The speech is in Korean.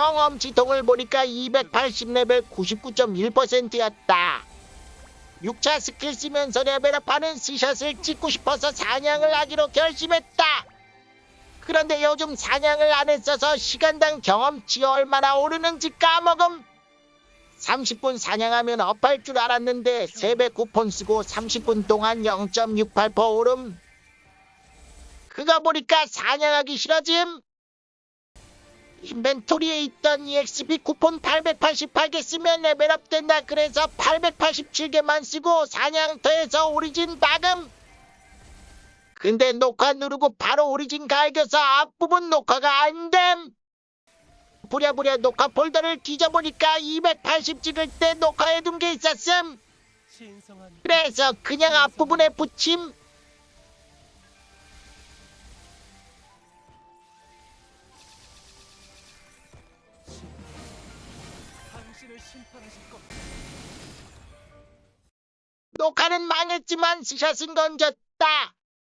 경험치통을 보니까 280레벨 99.1%였다. 6차 스킬 쓰면서 레벨업하는 스샷을 찍고 싶어서 사냥을 하기로 결심했다. 그런데 요즘 사냥을 안 했어서 시간당 경험치 얼마나 오르는지 까먹음. 30분 사냥하면 업할 줄 알았는데 3배 쿠폰 쓰고 30분 동안 0.68% 오름. 그거 보니까 사냥하기 싫어짐. 인벤토리에 있던 EXP 쿠폰 888개 쓰면 레벨업 된다 그래서 887개만 쓰고 사냥터에서 오리진 박음. 근데 녹화 누르고 바로 오리진 갈겨서 앞부분 녹화가 안 됨. 부랴부랴 녹화 폴더를 뒤져보니까 280 찍을 때 녹화해둔 게 있었음. 그래서 그냥 앞부분에 붙임. 당신을 심판하실 겁니다. 녹화는 망했지만 스샷은 건졌다.